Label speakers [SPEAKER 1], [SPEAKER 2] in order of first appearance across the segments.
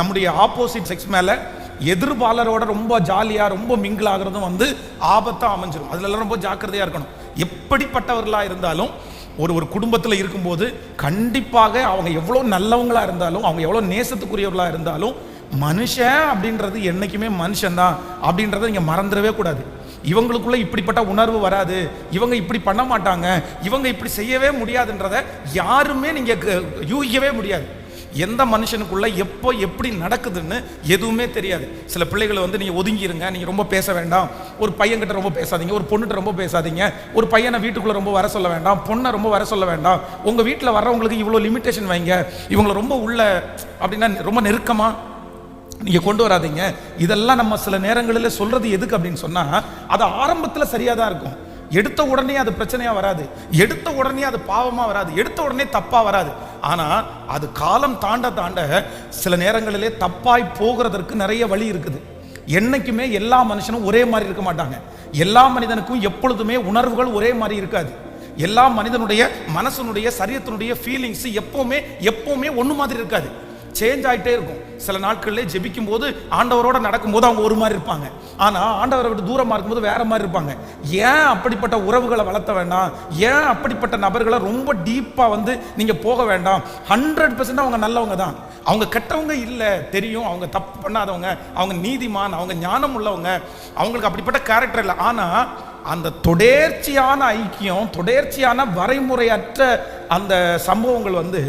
[SPEAKER 1] நம்முடைய opposite sex மேலே எதிர்பாலரோட ரொம்ப ஜாலியாக ரொம்ப மிங்கிள் ஆகிறதும் வந்து ஆபத்தாக அமைஞ்சிடும் அதிலெல்லாம் ரொம்ப ஜாக்கிரதையாக இருக்கணும். எப்படிப்பட்டவர்களாக இருந்தாலும் ஒரு ஒரு குடும்பத்தில் இருக்கும்போது கண்டிப்பாக அவங்க எவ்வளோ நல்லவங்களாக இருந்தாலும் அவங்க எவ்வளோ நேசத்துக்குரியவர்களாக இருந்தாலும் மனுஷன் அப்படின்றது என்றைக்குமே மனுஷன்தான் அப்படின்றத நீங்கள் மறந்துடவே கூடாது. இவங்களுக்குள்ள இப்படிப்பட்ட உணர்வு வராது. இவங்க இப்படி பண்ண மாட்டாங்க. இவங்க இப்படி செய்யவே முடியாதுன்றத யாருமே நீங்கள் க- யூகிக்கவே முடியாது. எந்த மனுஷனுக்குள்ள எப்போ எப்படி நடக்குதுன்னு எதுவுமே தெரியாது. சில பிள்ளைகளை வந்து நீங்கள் ஒதுங்கிருங்க நீங்கள் ரொம்ப பேச வேண்டாம். ஒரு பையன்கிட்ட ரொம்ப பேசாதீங்க ஒரு பொண்ணுகிட்ட ரொம்ப பேசாதீங்க. ஒரு பையனை வீட்டுக்குள்ளே ரொம்ப வர சொல்ல வேண்டாம் பொண்ணை ரொம்ப வர சொல்ல வேண்டாம். உங்கள் வீட்டில் வர்றவங்களுக்கு இவ்வளோ லிமிட்டேஷன் வைங்க. இவங்களை ரொம்ப உள்ள அப்படின்னா ரொம்ப நெருக்கமாக நீங்கள் கொண்டு வராதீங்க. இதெல்லாம் நம்ம சில நேரங்களில் சொல்கிறது எதுக்கு அப்படின்னு சொன்னால் அது ஆரம்பத்தில் சரியாக தான் இருக்கும். எடுத்த உடனே அது பிரச்சனையாக வராது. எடுத்த உடனே அது பாவமாக வராது. எடுத்த உடனே தப்பாக வராது. ஆனால் அது காலம் தாண்ட தாண்ட சில நேரங்களிலே தப்பாய் போகிறதற்கு நிறைய வழி இருக்குது. என்றைக்குமே எல்லா மனுஷனும் ஒரே மாதிரி இருக்க மாட்டாங்க. எல்லா மனிதனுக்கும் எப்பொழுதுமே உணர்வுகள் ஒரே மாதிரி இருக்காது. எல்லா மனிதனுடைய மனசனுடைய சரீரத்தினுடைய ஃபீலிங்ஸ் எப்பவுமே எப்பவுமே ஒன்று மாதிரி இருக்காது. சேஞ்ச் ஆகிட்டே இருக்கும். சில நாட்கள்ல ஜெபிக்கும் போது ஆண்டவரோட நடக்கும்போது அவங்க ஒரு மாதிரி இருப்பாங்க. ஆனால் ஆண்டவரை விட்டு தூரமாக இருக்கும்போது வேற மாதிரி இருப்பாங்க. ஏன் அப்படிப்பட்ட உறவுகளை வளர்த்த வேண்டாம்? ஏன் அப்படிப்பட்ட நபர்களை ரொம்ப டீப்பாக வந்து நீங்கள் போக வேண்டாம்? ஹண்ட்ரட் பர்சன்ட் அவங்க நல்லவங்க தான். அவங்க கெட்டவங்க இல்லை தெரியும். அவங்க தப்பு பண்ணாதவங்க அவங்க நீதிமான் அவங்க ஞானம் உள்ளவங்க. அவங்களுக்கு அப்படிப்பட்ட கேரக்டர் இல்லை. ஆனால் அந்த தொடர்ச்சியான ஐக்கியம் தொடர்ச்சியான வரைமுறையற்ற அந்த சம்பவங்கள் வந்து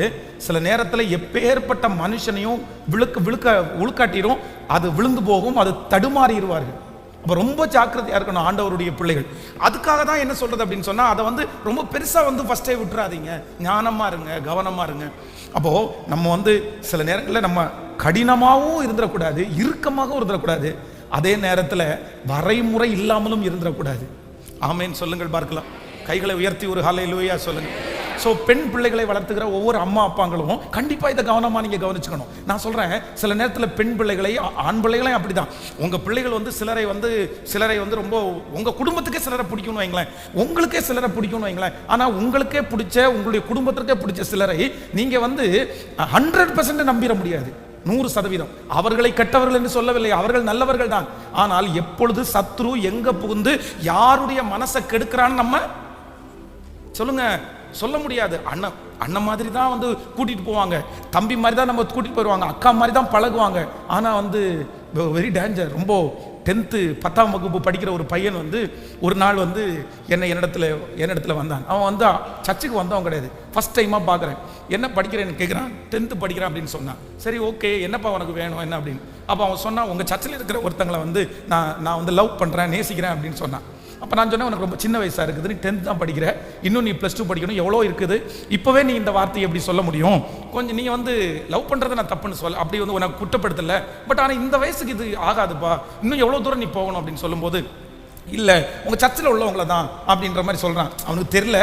[SPEAKER 1] சில நேரத்தில் எப்பேற்பட்ட மனுஷனையும் விழுக்க விழுக்க உழுக்காட்டிடும் அது விழுந்து போகும் அது தடுமாறிடுவார்கள். அப்போ ரொம்ப ஜாக்கிரதையாக இருக்கணும் ஆண்டவருடைய பிள்ளைகள். அதுக்காக தான் என்ன சொல்றது அப்படின்னு சொன்னால் அதை வந்து ரொம்ப பெருசாக வந்து ஃபஸ்ட்டே விட்டுறாதீங்க. ஞானமாக இருங்க கவனமாக இருங்க. அப்போ நம்ம வந்து சில நேரங்களில் நம்ம கடினமாகவும் இருந்துடக்கூடாது இறுக்கமாகவும் இருந்துடக்கூடாது அதே நேரத்தில் வரைமுறை இல்லாமலும் இருந்துடக்கூடாது ஆமேன்னு சொல்லுங்கள் பார்க்கலாம். கைகளை உயர்த்தி ஒரு ஹலை சொல்லுங்கள். ஸோ பெண் பிள்ளைகளை வளர்த்துக்கிற ஒவ்வொரு அம்மா அப்பாங்களும் கண்டிப்பாக இதை கவனமாக நீங்கள் கவனிச்சுக்கணும். நான் சொல்கிறேன் சில நேரத்தில் பெண் பிள்ளைகளை ஆண் பிள்ளைகளையும் அப்படி தான் உங்கள் பிள்ளைகள் வந்து சிலரை வந்து சிலரை வந்து ரொம்ப உங்கள் குடும்பத்துக்கே சிலரை பிடிக்கும்னு வைங்களேன். உங்களுக்கே சிலரை பிடிக்கும்னு வைங்களேன். ஆனால் உங்களுக்கே பிடிச்ச உங்களுடைய குடும்பத்திற்கே பிடிச்ச சிலரை நீங்கள் வந்து ஹண்ட்ரட் பர்சன்ட் நம்பிட முடியாது. நூறு சதவீதம். அவர்களை கெட்டவர்கள் என்று சொல்லவில்லை. அவர்கள் நல்லவர்கள் தான். ஆனால் எப்பொழுது சத்ரு எங்க புகுந்து யாருடைய மனசை கெடுக்கிறான்னு நம்ம? சொல்லுங்க. சொல்ல முடியாது. அண்ணன் அண்ணன் மாதிரி தான் வந்து கூட்டிகிட்டு போவாங்க. தம்பி மாதிரி தான் நம்ம கூட்டிகிட்டு போயிடுவாங்க அக்கா மாதிரி தான் பழகுவாங்க. ஆனால் வந்து வெரி டேஞ்சர் ரொம்ப டென்த்து பத்தாம் வகுப்பு படிக்கிற ஒரு பையன் வந்து ஒரு நாள் வந்து என்னை என்னிடத்துல என்னிடத்துல வந்தான். அவன் வந்து சர்ச்சுக்கு வந்தவன் கிடையாது. ஃபர்ஸ்ட் டைமாக பார்க்குறேன் என்ன படிக்கிறேன்னு கேட்குறான் டென்த்து படிக்கிறான் அப்படின்னு சொன்னான். சரி ஓகே என்னப்பா உனக்கு வேணும்? என்ன அப்படின்னு. அப்போ அவன் சொன்னான் உங்கள் சர்ச்சில் இருக்கிற ஒருத்தங்களை வந்து நான் நான் வந்து லவ் பண்ணுறேன் நேசிக்கிறேன் அப்படின்னு சொன்னான். அப்போ நான் சொன்னேன் உனக்கு ரொம்ப சின்ன வயசாக இருக்குது நீ டென்த் தான் படிக்கிற. இன்னும் நீ ப்ளஸ் டூ படிக்கணும். எவ்வளோ இருக்குது? இப்போவே நீ இந்த வார்த்தையை எப்படி சொல்ல முடியும்? கொஞ்சம் நீ வந்து லவ் பண்ணுறதை நான் தப்புன்னு சொல்ல அப்படி வந்து உனக்கு குற்றப்படுத்தலை. பட் ஆனால் இந்த வயசுக்கு இது ஆகாதுப்பா. இன்னும் எவ்வளோ தூரம் நீ போகணும் அப்படின்னு சொல்லும்போது இல்லை உங்கள் சர்ச்சில் உள்ளவங்கள தான் அப்படின்ற மாதிரி சொல்கிறான் அவனுக்கு தெரில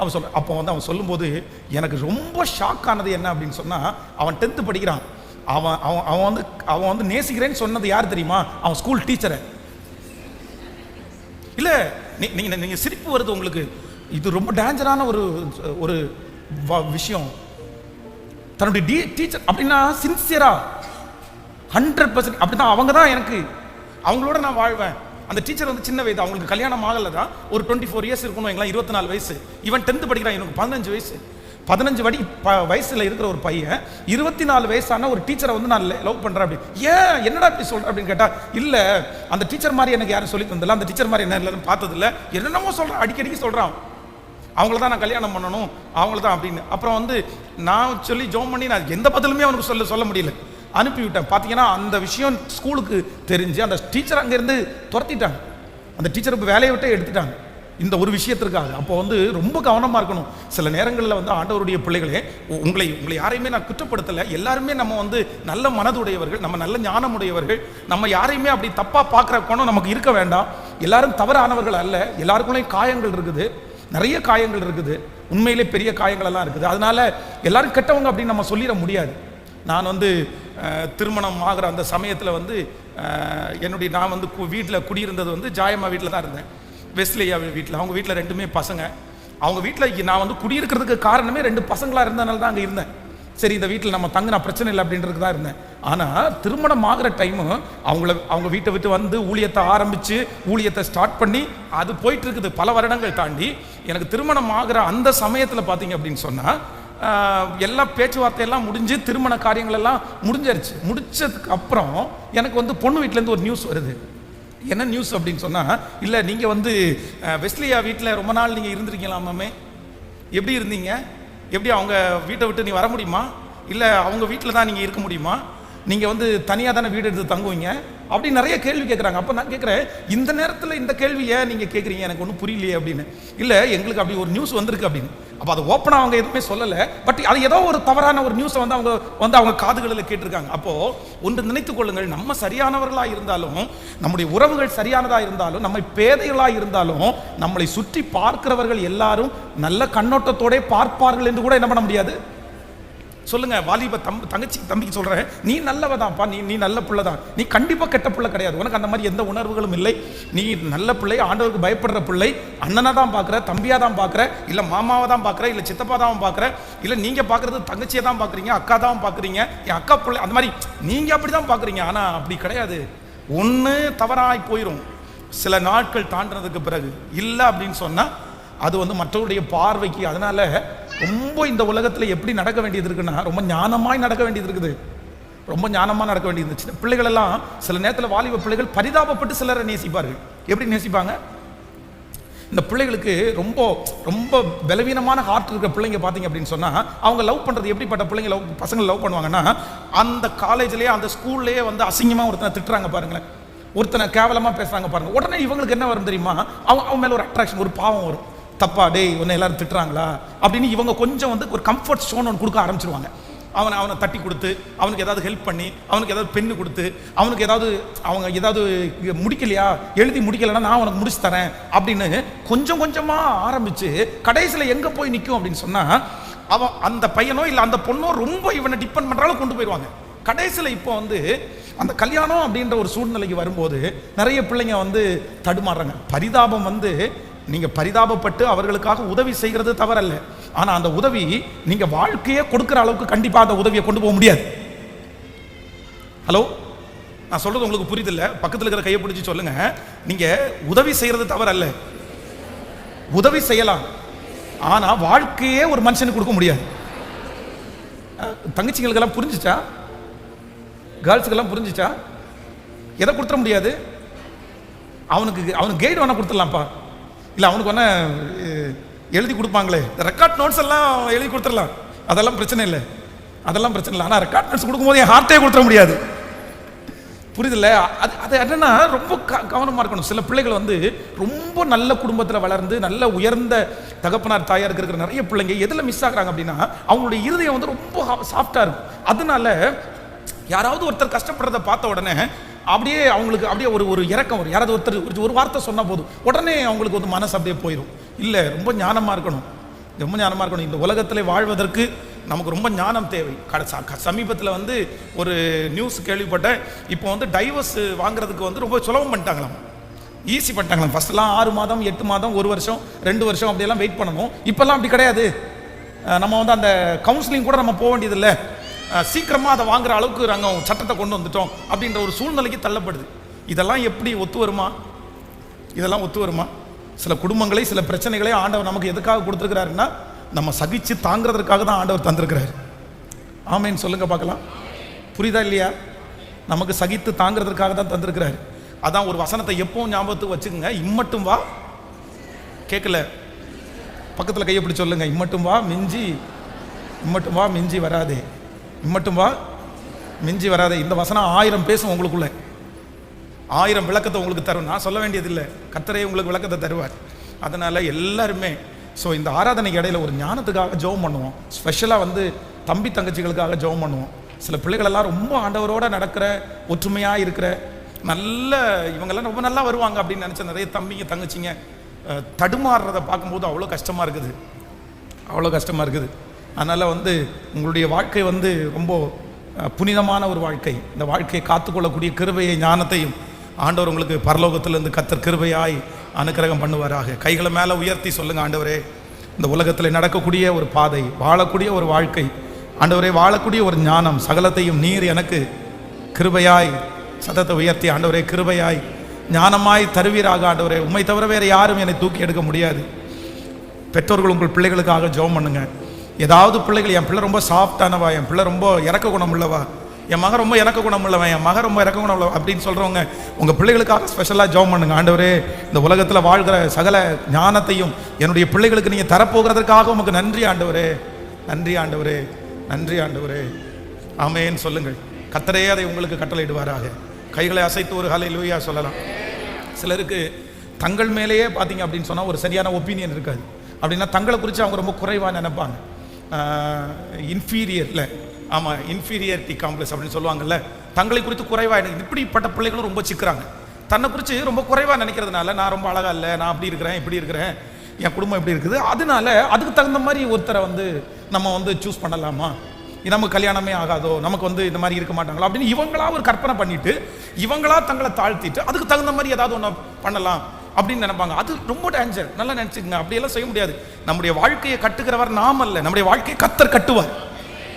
[SPEAKER 1] அவன் சொல்ற அப்போ வந்து அவன் சொல்லும்போது எனக்கு ரொம்ப ஷாக் ஆனது என்ன? அப்படின்னு சொன்னால் அவன் டென்த்து படிக்கிறான். அவன் அவன் அவன் வந்து அவன் வந்து நேசிக்கிறேன்னு சொன்னது யார் தெரியுமா? அவன் ஸ்கூல் டீச்சரை இல்லை நீ- நீங்கள் சிரிப்பு வருது உங்களுக்கு. இது ரொம்ப டேஞ்சரான ஒரு ஒரு வ- விஷயம். தன்னுடைய டி டீச்சர் அப்படின்னா சின்சியரா ஹண்ட்ரட் பர்சன்ட் அப்படிதான் அவங்க தான் எனக்கு. அவங்களோட நான் வாழ்வேன். அந்த டீச்சர் வந்து சின்ன வயது அவங்களுக்கு கல்யாணம் ஆகலை தான் ஒரு டுவெண்ட்டி ஃபோர் இயர்ஸ் இருக்கணும் எங்களாம் இருபத்தி நாலு வயசு. இவன் டென்த்து படிக்கிறான் எனக்கு பதினஞ்சு வயசு. பதினஞ்சு வடி ப வயசில் இருக்கிற ஒரு பையன் இருபத்தி நாலு வயசான ஒரு டீச்சரை வந்து நான் லவ் பண்ணுறேன் அப்படி. ஏன்? என்னடா இப்படி சொல்கிறேன் அப்படின்னு கேட்டால் இல்லை அந்த டீச்சர் மாதிரி எனக்கு யாரும் சொல்லி தந்தில்ல அந்த டீச்சர் மாதிரி என்ன எல்லாரும் பார்த்ததில்ல. என்னென்னமோ சொல்கிறான் அடிக்கடிக்கு சொல்கிறான் அவங்கள தான் நான் கல்யாணம் பண்ணணும். அவங்கள தான் அப்படின்னு. அப்புறம் வந்து நான் சொல்லி ஜோம் பண்ணி நான் எந்த பதிலுமே அவனுக்கு சொல்ல சொல்ல முடியல. அனுப்பிவிட்டேன் பார்த்தீங்கன்னா அந்த விஷயம் ஸ்கூலுக்கு தெரிஞ்சு அந்த டீச்சர் அங்கேருந்து துரத்திட்டாங்க. அந்த டீச்சர் இப்போ வேலையை விட்டே எடுத்துட்டாங்க. இந்த ஒரு விஷயத்திற்காக. அப்போ வந்து ரொம்ப கவனமாக இருக்கணும். சில நேரங்களில் வந்து ஆண்டவருடைய பிள்ளைகளே உ- உங்களை உங்களை யாரையுமே நான் குற்றப்படுத்தலை. எல்லாருமே நம்ம வந்து நல்ல மனதுடையவர்கள் நம்ம நல்ல ஞானமுடையவர்கள். நம்ம யாரையுமே அப்படி தப்பாக பார்க்குற குணம் நமக்கு இருக்க வேண்டாம். எல்லாரும் தவறானவர்கள் அல்ல. எல்லாருக்குள்ளேயும் காயங்கள் இருக்குது. நிறைய காயங்கள் இருக்குது. உண்மையிலே பெரிய காயங்கள் எல்லாம் இருக்குது. அதனால எல்லாரும் கெட்டவங்க அப்படின்னு நம்ம சொல்லிட முடியாது. நான் வந்து திருமணம் ஆகிற அந்த சமயத்தில் வந்து என்னுடைய நான் வந்து வீட்டில் குடியிருந்தது வந்து ஜாயம்மா வீட்டில் தான் இருந்தேன். வெஸ்லியா வீட்டில் அவங்க வீட்டில் ரெண்டுமே பசங்க. அவங்க வீட்டில் நான் வந்து குடியிருக்கிறதுக்கு காரணமே ரெண்டு பசங்களாக இருந்தனால தான் அங்கே இருந்தேன். சரி இந்த வீட்டில் நம்ம தங்கினா பிரச்சனை இல்லை அப்படின்றது தான் இருந்தேன். ஆனால் திருமணம் ஆகிற டைமு அவங்கள அவங்க வீட்டை விட்டு வந்து ஊழியத்தை ஆரம்பித்து ஊழியத்தை ஸ்டார்ட் பண்ணி அது போயிட்டு இருக்குது பல வருடங்கள் தாண்டி. எனக்கு திருமணம் ஆகிற அந்த சமயத்தில் பார்த்தீங்க அப்படின்னு சொன்னால் எல்லா பேச்சுவார்த்தையெல்லாம் முடிஞ்சு திருமண காரியங்கள் எல்லாம் முடிஞ்சிருச்சு. முடிச்சதுக்கு அப்புறம் எனக்கு வந்து பொண்ணு வீட்டிலேருந்து ஒரு நியூஸ் வருது. என்ன நியூஸ் அப்படின்னு சொன்னால் இல்லை நீங்கள் வந்து வெஸ்லியா வீட்டில் ரொம்ப நாள் நீங்கள் இருந்திருக்கீங்களாமே எப்படி இருந்தீங்க? எப்படி அவங்க வீட்டை விட்டு நீ வர முடியுமா? இல்லை அவங்க வீட்டில் தான் நீங்கள் இருக்க முடியுமா? நீங்கள் வந்து தனியாக தானே வீடு எடுத்து தங்குவீங்க? அப்படி நிறைய கேள்வி கேட்குறாங்க அப்போ நான் கேட்குறேன் இந்த நேரத்தில் இந்த கேள்வியை நீங்கள் கேட்குறீங்க எனக்கு ஒன்றும் புரியலையே அப்படின்னு. இல்லை எங்களுக்கு அப்படி ஒரு நியூஸ் வந்திருக்கு அப்படின்னு. அப்போ அதை ஓப்பனாக அவங்க எதுவுமே சொல்லலை. பட் அது ஏதோ ஒரு தவறான ஒரு நியூஸை வந்து அவங்க வந்து அவங்க காதுகளில் கேட்டிருக்காங்க. அப்போது ஒன்று நினைத்து கொள்ளுங்கள் நம்ம சரியானவர்களாக இருந்தாலும் நம்முடைய உறவுகள் சரியானதாக இருந்தாலும் நம்மை பேதைகளாக இருந்தாலும் நம்மளை சுற்றி பார்க்கிறவர்கள் எல்லாரும் நல்ல கண்ணோட்டத்தோடே பார்ப்பார்கள் என்று கூட என்ன பண்ண முடியாது? சொல்லுங்க வாலிப தம் தங்கச்சி தம்பிக்கு சொல்கிறேன் நீ நல்லவதான்ப்பா நீ நீ நல்ல பிள்ளை தான் நீ கண்டிப்பாக கெட்ட பிள்ளை கிடையாது. உனக்கு அந்த மாதிரி எந்த உணர்வுகளும் இல்லை. நீ நல்ல பிள்ளை ஆண்டவருக்கு பயப்படுற பிள்ளை அண்ணனை தான் பார்க்குற தம்பியாக தான் பார்க்குற இல்லை மாமாவை தான் பார்க்குற இல்லை சித்தப்பா தான் பார்க்குற இல்லை நீங்கள் பார்க்கறது தங்கச்சியை தான் பார்க்குறீங்க அக்கா தான் பார்க்குறீங்க என் அக்கா பிள்ளை அந்த மாதிரி நீங்கள் அப்படி தான் பார்க்குறீங்க ஆனால் அப்படி கிடையாது. ஒன்று தவறாய் போயிடும் சில நாட்கள் தாண்டினதுக்கு பிறகு இல்லை அப்படின்னு சொன்னால் அது வந்து மற்றவருடைய பார்வைக்கு அதனால ரொம்ப இந்த உலகத்தில் எப்படி நடக்க வேண்டியது இருக்குன்னா ரொம்ப ஞானமாய் நடக்க வேண்டியது இருக்குது. ரொம்ப ஞானமாக நடக்க வேண்டியது இருந்துச்சு சின்ன பிள்ளைகள் எல்லாம் சில நேரத்தில் வாலிப பிள்ளைகள் பரிதாபப்பட்டு சிலரை நேசிப்பார்கள். எப்படி நேசிப்பாங்க? இந்த பிள்ளைகளுக்கு ரொம்ப ரொம்ப பலவீனமான ஹார்ட் இருக்கிற பிள்ளைங்க பார்த்தீங்க அப்படின்னு சொன்னால் அவங்க லவ் பண்ணுறது எப்படிப்பட்ட பிள்ளைங்க லவ் பசங்க லவ் பண்ணுவாங்கன்னா அந்த காலேஜ்லேயே அந்த ஸ்கூல்லேயே வந்து அசிங்கமாக ஒருத்தனை திட்டுறாங்க பாருங்களேன். ஒருத்தனை கேவலமாக பேசுகிறாங்க பாருங்கள் உடனே இவங்களுக்கு என்ன வரும் தெரியுமா? அவங்க அவங்க மேலே ஒரு அட்ராக்ஷன் ஒரு பாவம் வரும். தப்பா டேய் உன்னை எல்லாரும் திட்டுறாங்களா? அப்படின்னு இவங்க கொஞ்சம் வந்து ஒரு கம்ஃபர்ட் ஸ்டோன் ஒன்று கொடுக்க ஆரம்பிச்சிருவாங்க. அவனை அவனை தட்டி கொடுத்து அவனுக்கு ஏதாவது ஹெல்ப் பண்ணி அவனுக்கு ஏதாவது பெண்ணு கொடுத்து அவனுக்கு ஏதாவது அவங்க ஏதாவது முடிக்கலையா? எழுதி முடிக்கலைன்னா நான் உனக்கு முடிச்சு தரேன் அப்படின்னு கொஞ்சம் கொஞ்சமாக ஆரம்பித்து கடைசியில் எங்கே போய் நிற்கும் அப்படின்னு சொன்னால் அவன் அந்த பையனோ இல்லை அந்த பொண்ணோ ரொம்ப இவனை டிபெண்ட் பண்ணுறாலும் கொண்டு போயிடுவாங்க கடைசியில் இப்போ வந்து அந்த கல்யாணம் அப்படின்ற ஒரு சூழ்நிலைக்கு வரும்போது நிறைய பிள்ளைங்க வந்து தடுமாறுறாங்க. பரிதாபம் வந்து நீங்கள் பரிதாபப்பட்டு அவர்களுக்காக உதவி செய்கிறது தவறல்ல. ஆனால் அந்த உதவி நீங்கள் வாழ்க்கையே கொடுக்குற அளவுக்கு கண்டிப்பாக அந்த உதவியை கொண்டு போக முடியாது. ஹலோ நான் சொல்கிறது உங்களுக்கு புரியுதில்ல. பக்கத்தில் இருக்கிற கையை பிடிச்சி சொல்லுங்கள் நீங்கள் உதவி செய்கிறது தவறல்ல. உதவி செய்யலாம். ஆனால் வாழ்க்கையே ஒரு மனுஷனுக்கு கொடுக்க முடியாது. தங்கச்சிங்களுக்கெல்லாம் புரிஞ்சுச்சா? கேர்ள்ஸுக்கெல்லாம் புரிஞ்சுச்சா? எதை கொடுத்துட முடியாது? அவனுக்கு அவனுக்கு கைடு வேணால் கொடுத்துடலாம்ப்பா. இல்லை அவனுக்கு வேணா எழுதி கொடுப்பாங்களே. ரெக்கார்ட் நோட்ஸ் எல்லாம் எழுதி கொடுத்துடலாம். அதெல்லாம் பிரச்சனை இல்லை. அதெல்லாம் பிரச்சனை இல்லை. ஆனால் ரெக்கார்ட் நோட்ஸ் கொடுக்கும்போது என் ஹார்ட்டே கொடுத்துட முடியாது. புரியுதுல்ல? அது அது என்னன்னா ரொம்ப க கவனமாக இருக்கணும். சில பிள்ளைகள் வந்து ரொம்ப நல்ல குடும்பத்தில் வளர்ந்து நல்ல உயர்ந்த தகப்பனார் தாயாருக்கு இருக்கிற நிறைய பிள்ளைங்க எதில் மிஸ் ஆகுறாங்க அப்படின்னா அவங்களுடைய இருதயம் வந்து ரொம்ப சாஃப்டாக இருக்கும். அதனால யாராவது ஒருத்தர் கஷ்டப்படுறத பார்த்த உடனே அப்படியே அவங்களுக்கு அப்படியே ஒரு ஒரு இறக்கம் வரும். யாராவது ஒருத்தர் ஒரு- ஒரு வார்த்தை சொன்னால் போதும். உடனே அவங்களுக்கு வந்து மனசு அப்படியே போயிடும் இல்லை ரொம்ப ஞானமாக இருக்கணும். ரொம்ப ஞானமாக இருக்கணும். இந்த உலகத்தில் வாழ்வதற்கு நமக்கு ரொம்ப ஞானம் தேவை. சமீபத்தில் வந்து ஒரு நியூஸ் கேள்விப்பட்டேன். இப்போ வந்து டைவர்ஸ் வாங்குறதுக்கு வந்து ரொம்ப சுலபம் பண்ணிட்டாங்களாம். ஈஸி பண்ணிட்டாங்களாம். ஃபர்ஸ்ட்லாம் ஆறு மாதம் எட்டு மாதம் ஒரு வருஷம் ரெண்டு வருஷம் அப்படியெல்லாம் வெயிட் பண்ணணும். இப்போல்லாம் அப்படி கிடையாது. நம்ம வந்து அந்த கவுன்சிலிங் கூட நம்ம போக வேண்டியதில்லை. சீக்கிரமாக அதை வாங்குற அளவுக்கு நாங்கள் சட்டத்தை கொண்டு வந்துட்டோம் அப்படின்ற ஒரு சூழ்நிலைக்கு தள்ளப்படுது. இதெல்லாம் எப்படி ஒத்து வருமா? இதெல்லாம் ஒத்து வருமா? சில குடும்பங்களை சில பிரச்சனைகளை ஆண்டவர் நமக்கு எதுக்காக கொடுத்துருக்கிறாருன்னா நம்ம சகிச்சு தாங்கிறதுக்காக தான் ஆண்டவர் தந்திருக்கிறார். ஆமேன்னு சொல்லுங்க பார்க்கலாம். புரியுதா இல்லையா? நமக்கு சகித்து தாங்கிறதுக்காக தான் தந்திருக்கிறாரு. அதான் ஒரு வசனத்தை எப்பவும் ஞாபகத்துக்கு வச்சுக்கோங்க. இம்மட்டும் வா. கேட்கல பக்கத்தில் கையை பிடிச்சி சொல்லுங்க. இம்மட்டும் வா மிஞ்சி இம்மட்டும் வா மிஞ்சி வராதே. மட்டும் வா. மிஞ்சி வராதே. இந்த வசனம் ஆயிரம் பேசும் உங்களுக்குள்ள. ஆயிரம் விளக்கத்தை உங்களுக்கு தரும். நான் சொல்ல வேண்டியதில்லை. கத்தரை உங்களுக்கு விளக்கத்தை தருவார். அதனால எல்லாருமே ஸோ இந்த ஆராதனைக்கு இடையில ஒரு ஞானத்துக்காக ஜெபம் பண்ணுவோம். ஸ்பெஷலாக வந்து தம்பி தங்கச்சிகளுக்காக ஜெபம் பண்ணுவோம். சில பிள்ளைகளெல்லாம் ரொம்ப ஆண்டவரோட நடக்கிற ஒற்றுமையாக இருக்கிற நல்ல இவங்கெல்லாம் ரொம்ப நல்லா வருவாங்க அப்படின்னு நினச்ச நிறைய தம்பிங்க தங்கச்சிங்க தடுமாறுறதை பார்க்கும்போது அவ்வளோ கஷ்டமாக இருக்குது. அவ்வளோ கஷ்டமாக இருக்குது. அதனால் வந்து உங்களுடைய வாழ்க்கை வந்து ரொம்ப புனிதமான ஒரு வாழ்க்கை. இந்த வாழ்க்கையை காத்துக்கொள்ளக்கூடிய கிருபையை ஞானத்தையும் ஆண்டவர் உங்களுக்கு பரலோகத்திலிருந்து கத்தர் கிருபையாய் அனுக்கிரகம் பண்ணுவாராக. கைகளை மேலே உயர்த்தி சொல்லுங்க ஆண்டவரே. இந்த உலகத்தில் நடக்கக்கூடிய ஒரு பாதை வாழக்கூடிய ஒரு வாழ்க்கை ஆண்டவரே வாழக்கூடிய ஒரு ஞானம் சகலத்தையும் நீர் எனக்கு கிருபையாய் சதத்தை உயர்த்தி ஆண்டவரே கிருபையாய் ஞானமாய் தருவீராக ஆண்டவரே. உண்மை தவிர வேறு யாரும் என்னை தூக்கி எடுக்க முடியாது. பெற்றோர்கள் உங்கள் பிள்ளைகளுக்காக ஜெபம் பண்ணுங்கள் ஏதாவது பிள்ளைகள் என் பிள்ளை ரொம்ப சாஃப்டானவா என் பிள்ளை ரொம்ப இறக்க குணம் உள்ளவா என் மகன் ரொம்ப இறக்க குணம் உள்ளவன் என் மகன் ரொம்ப இறக்க குணம் உள்ளவன் அப்படின்னு சொல்கிறவங்க உங்கள் பிள்ளைகளுக்காக ஸ்பெஷலாக ஜெபம் பண்ணுங்க ஆண்டவரே. இந்த உலகத்தில் வாழ்கிற சகல ஞானத்தையும் என்னுடைய பிள்ளைகளுக்கு நீங்கள் தரப்போகிறதற்காக உமக்கு நன்றி ஆண்டவரே. நன்றி ஆண்டவரே. நன்றி ஆண்டவரே. ஆமேன்னு சொல்லுங்கள். கத்தரே அதை உங்களுக்கு கட்டளையிடுவாராக. கைகளை அசைத்து ஒரு காலை லூயா சொல்லலாம். சிலருக்கு தங்கள் மேலேயே பார்த்தீங்க அப்படின்னு சொன்னால் ஒரு சரியான ஒப்பீனியன் இருக்காது. அப்படின்னா தங்களை குறித்து அவங்க ரொம்ப குறைவாக நினைப்பாங்க. இன்ஃபீரியரில் ஆமாம் இன்ஃபீரியாரிட்டி காம்ப்ளெக்ஸ் அப்படின்னு சொல்லுவாங்கல்ல தங்களை குறித்து குறைவாக எனக்கு இப்படிப்பட்ட பிள்ளைகளும் ரொம்ப சிக்கிறாங்க. தன்னை குறித்து ரொம்ப குறைவாக நினைக்கிறதுனால நான் ரொம்ப அழகாக இல்லை நான் அப்படி இருக்கிறேன் இப்படி இருக்கிறேன் என் குடும்பம் இப்படி இருக்குது. அதனால அதுக்கு தகுந்த மாதிரி ஒருத்தரை வந்து நம்ம வந்து சூஸ் பண்ணலாமா? இது நமக்கு கல்யாணமே ஆகாதோ? நமக்கு வந்து இந்த மாதிரி இருக்க மாட்டாங்களோ? அப்படின்னு இவங்களா ஒரு கற்பனை பண்ணிட்டு இவங்களா தங்களை தாழ்த்திட்டு அதுக்கு தகுந்த மாதிரி ஏதாவது ஒன்று பண்ணலாம். அப்படின்னு நினைப்பாங்க. அது ரொம்ப டேஞ்சர் நல்லா நினச்சிக்கங்க. அப்படியெல்லாம் செய்ய முடியாது. நம்முடைய வாழ்க்கையை கட்டுகிறவர் நாம் அல்ல. நம்முடைய வாழ்க்கையை கத்தர் கட்டுவார்.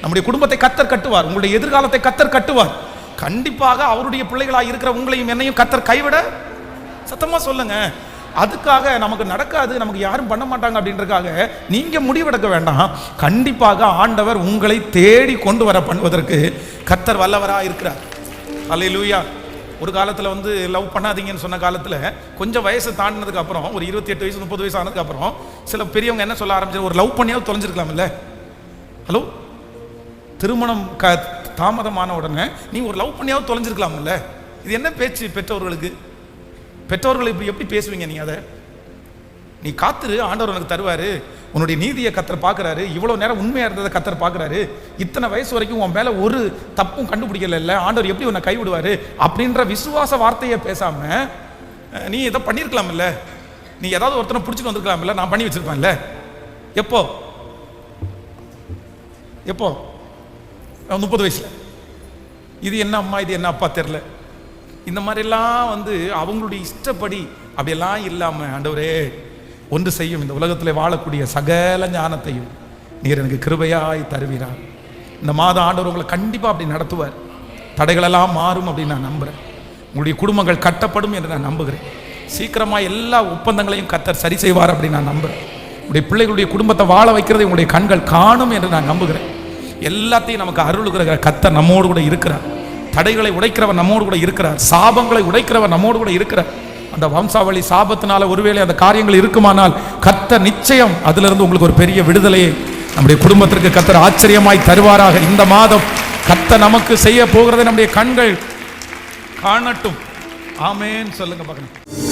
[SPEAKER 1] நம்முடைய குடும்பத்தை கத்தர் கட்டுவார். உங்களுடைய எதிர்காலத்தை கத்தர் கட்டுவார். கண்டிப்பாக அவருடைய பிள்ளைகளாக இருக்கிற உங்களையும் என்னையும் கத்தர் கைவிட சத்தமாக சொல்லுங்க. அதுக்காக நமக்கு நடக்காது. நமக்கு யாரும் பண்ண மாட்டாங்க அப்படின்றதுக்காக நீங்க முடிவெடுக்க வேண்டாம். கண்டிப்பாக ஆண்டவர் உங்களை தேடி கொண்டு வர பண்ணுவதற்கு கத்தர் வல்லவராக இருக்கிறார் அல்லேலூயா ஒரு காலத்தில் வந்து லவ் பண்ணாதீங்கன்னு சொன்ன காலத்தில் கொஞ்சம் வயசு தாண்டினதுக்கு அப்புறம் ஒரு இருபத்தி எட்டு வயசு முப்பது வயசு ஆனதுக்கு அப்புறம் சில பெரியவங்க என்ன சொல்ல ஆரம்பிச்சு ஒரு லவ் பண்ணியாவது தொலைஞ்சிருக்கலாம்ல. ஹலோ திருமணம் க தாமதமான உடனே நீ ஒரு லவ் பண்ணியாவது தொலைஞ்சிருக்கலாம்ல. இது என்ன பேச்சு பெற்றோர்களுக்கு? பெற்றோர்கள் இப்படி எப்படி பேசுவீங்க நீ அதை? நீ காத்துரு ஆண்டவர் உனக்கு தருவாரு. உன்னுடைய நீதியை கத்தர் பார்க்குறாரு. இவ்வளோ நேரம் உண்மையாக இருந்ததை கத்தர் பார்க்குறாரு. இத்தனை வயசு வரைக்கும் உன் மேலே ஒரு தப்பும் கண்டுபிடிக்கல இல்லை. ஆண்டவர் எப்படி உன்னை கைவிடுவாரு அப்படின்ற விசுவாச வார்த்தையை பேசாமல் நீ இதை பண்ணியிருக்கலாம்ல நீ ஏதாவது ஒருத்தனை பிடிச்சிட்டு வந்திருக்கலாம்ல நான் பண்ணி வச்சிருப்பேன்ல. எப்போ? எப்போ? முப்பது வயசில். இது என்ன அம்மா? இது என்ன அப்பா? தெரில இந்த மாதிரிலாம் வந்து அவங்களுடைய இஷ்டப்படி அப்படியெல்லாம் இல்லாமல் ஆண்டவரே ஒன்று செய்யும் இந்த உலகத்தில் வாழக்கூடிய சகல ஞானத்தையும் நீர் எனக்கு கிருபையாய் தருவீரார் இந்த மாதம் ஆண்டவர் உங்களை கண்டிப்பாக அப்படி நடத்துவார். தடைகளெல்லாம் மாறும் அப்படின்னு நான் நம்புகிறேன் உங்களுடைய குடும்பங்கள் கட்டப்படும் என்று நான் நம்புகிறேன். சீக்கிரமாக எல்லா ஒப்பந்தங்களையும் கத்தர் சரி செய்வார் அப்படின்னு நான் நம்புகிறேன் உங்களுடைய பிள்ளைகளுடைய குடும்பத்தை வாழ வைக்கிறதை உங்களுடைய கண்கள் காணும் என்று நான் நம்புகிறேன். எல்லாத்தையும் நமக்கு அருளுகிற கத்தர் நம்மோடு கூட இருக்கிறார். தடைகளை உடைக்கிறவர் நம்மோடு கூட இருக்கிறார். சாபங்களை உடைக்கிறவர் நம்மோடு கூட இருக்கிறார். அந்த வம்சாவளி சாபத்தினால ஒருவேளை அந்த காரியங்கள் இருக்குமானால் கத்த நிச்சயம் அதிலிருந்து உங்களுக்கு ஒரு பெரிய விடுதலையை நம்முடைய குடும்பத்திற்கு கத்தர் ஆச்சரியமாய் தருவாராக. இந்த மாதம் கத்த நமக்கு செய்ய போகிறது நம்முடைய கண்கள் காணட்டும். ஆமேன்னு சொல்லுங்க பார்க்கணும்